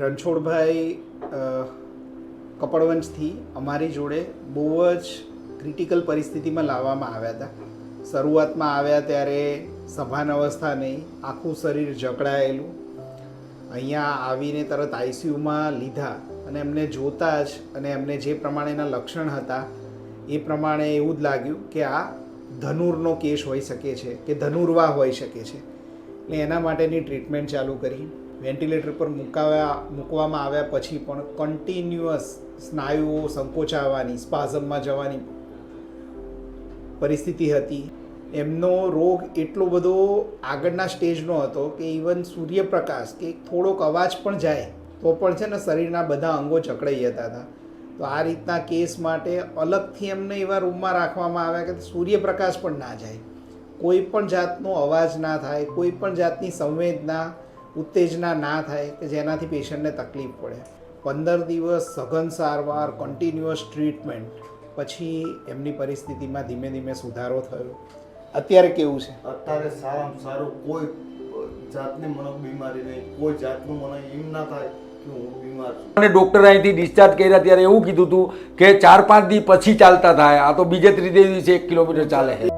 રણછોડભાઈ કપડવંશથી અમારી જોડે બહુ જ ક્રિટિકલ પરિસ્થિતિમાં લાવવામાં આવ્યા હતા. શરૂઆતમાં આવ્યા ત્યારે સભાન અવસ્થા નહીં, આખું શરીર જકડાયેલું. અહીંયા આવીને તરત આઈસીયુમાં લીધા અને એમને જોતા જ અને એમને જે પ્રમાણેના લક્ષણ હતા, એ પ્રમાણે એવું જ લાગ્યું કે આ ધનુરનો કેસ હોઈ શકે છે, કે ધનુર્વા હોઈ શકે છે. એટલે એના માટેની ટ્રીટમેન્ટ ચાલુ કરી. વેન્ટિલેટર પર મુકાવ્યા, મૂકવામાં આવ્યા પછી પણ કન્ટિન્યુઅસ સ્નાયુઓ સંકોચાવાની, સ્પાઝમમાં જવાની પરિસ્થિતિ હતી. એમનો રોગ એટલો બધો આગળના સ્ટેજનો હતો કે ઇવન સૂર્યપ્રકાશ કે થોડોક અવાજ પણ જાય તો પણ છે ને શરીરના બધા અંગો જકડાઈ જતા હતા. તો આ રીતના કેસ માટે અલગથી એમને એવા રૂમમાં રાખવામાં આવ્યા કે સૂર્યપ્રકાશ પણ ના જાય. કોઈ પણ જાતનો અવાજ ના થાય, કોઈ પણ જાતની સંવેદના ઉત્તેજના ના થાય કે જેનાથી પેશન્ટને તકલીફ પડે. પંદર દિવસ સઘન સારવાર કન્ટિન્યુઅસ ટ્રીટમેન્ટ પછી એમની પરિસ્થિતિમાં ધીમે ધીમે સુધારો થયો. અત્યારે કેવું છે? અત્યારે સારામાં સારું કોઈ જાતની મને બીમારી નહીં કોઈ જાતનું મને એમ ના થાય બીમાર અને ડૉક્ટર અહીંથી ડિસ્ચાર્જ કર્યા ત્યારે એવું કીધું હતું કે ચાર પાંચ દી પછી ચાલતા થાય. આ તો બીજે ત્રીજે દિવસે એક કિલોમીટર ચાલે છે.